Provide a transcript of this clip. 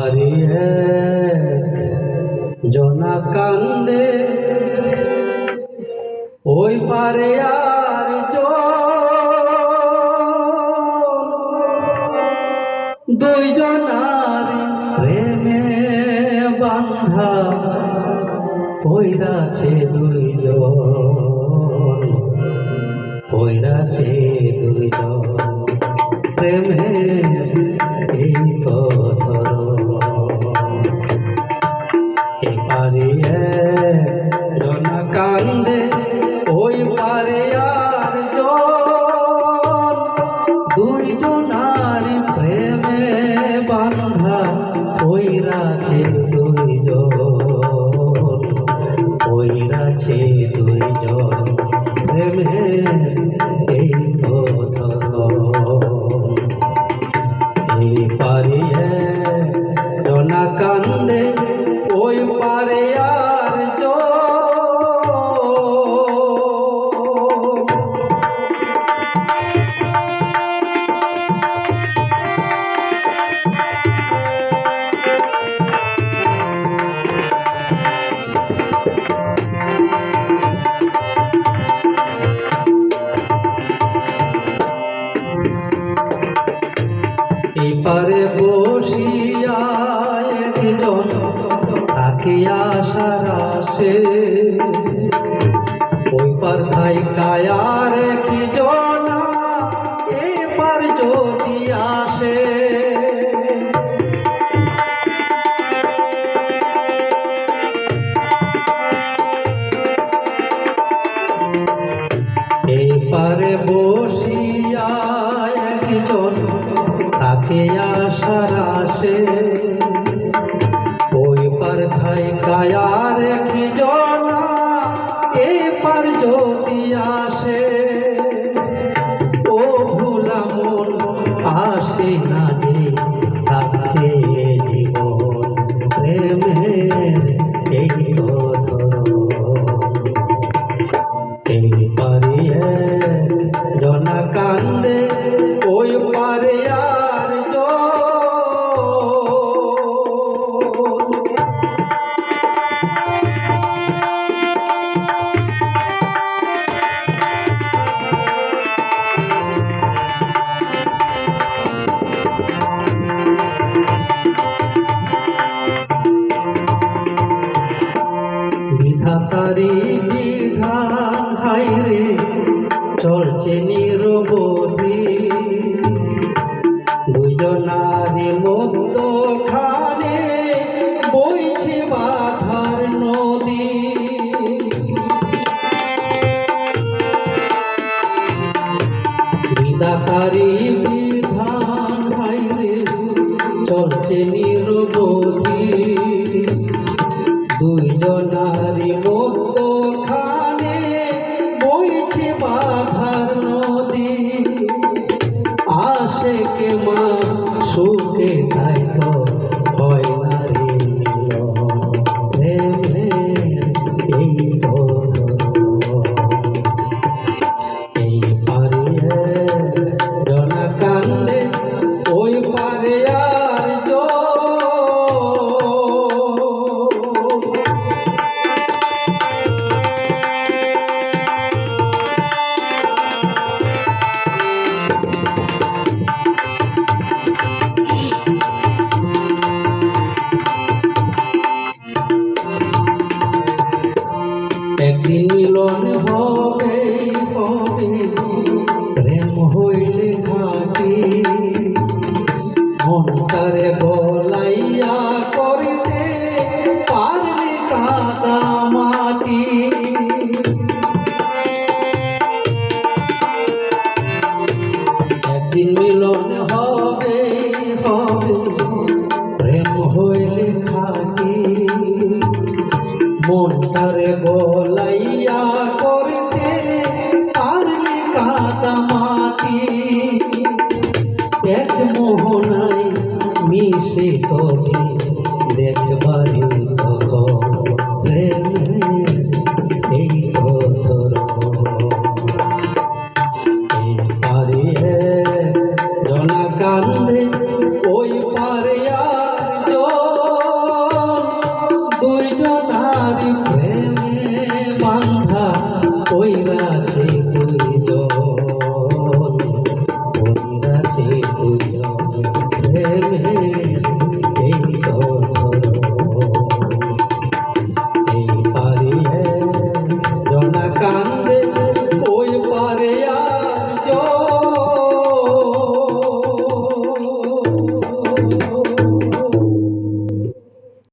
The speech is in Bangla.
হরি জনা কান্দে। ওই পারে আর দুই জনার প্রেমে বান্ধা কইরাছে দুইজন কইরাছে দুইজন। don't know. আসে। ওই পার থাই কায়ারে তারি বিধান হাইরে চলছে নিরবধি। দুইজনারি মধ্য খানে বইছে বাধার নদী। আশেকে মা সুখে আমার বলাইয়া করিতে পারবে কাদা মাটি। একদিন মিলন হবে হবে, প্রেম হইলে খাটি। মনটারে গো